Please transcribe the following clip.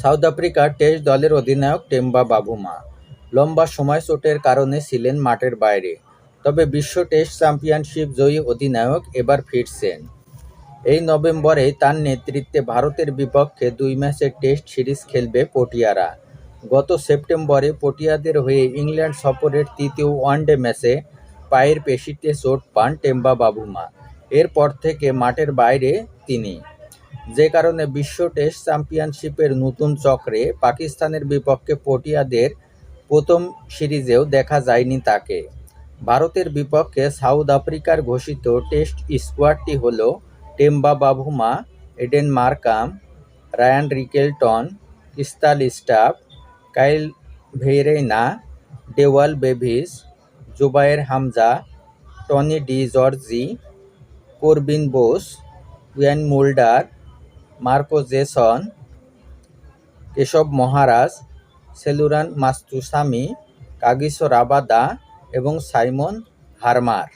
South আফ্রিকার test দলের অধিনায়ক টেম্বা বাবুমা। লম্বা সময় চোটের কারণে ছিলেন মাঠের বাইরে। তবে বিশ্ব টেস্ট চ্যাম্পিয়নশিপ জয়ী অধিনায়ক এবার ফিরছেন। এই নভেম্বরে তার নেতৃত্বে ভারতের বিপক্ষে দুই ম্যাচের টেস্ট সিরিজ খেলবে পটিয়ারা। গত সেপ্টেম্বরে পটিয়াদের হয়ে ইংল্যান্ড সফরের তৃতীয় ওয়ানডে ম্যাচে পায়ের পেশিতে চোট পান টেম্বা বাবুমা। এরপর থেকে মাঠের বাইরে তিনি। যে কারণে বিশ্ব টেস্ট চ্যাম্পিয়নশিপের নতুন চক্রে পাকিস্তানের বিপক্ষে পটিয়াদের প্রথম সিরিজেও দেখা যায়নি তাকে। ভারতের বিপক্ষে সাউথ আফ্রিকার ঘোষিত টেস্ট স্কোয়াডটি হল Temba Bavuma Aiden Markram, Ryan Rickelton, Tristan Stubbs, Kyle Verreynne Dewald Brevis, Zubayr Hamza, Tony de Zorzi Corbin Bosch, Wiaan Mulder Marco Jansen Keshav Maharaj Senuran Muthusamy Kagiso Rabada এবং Simon হারমার।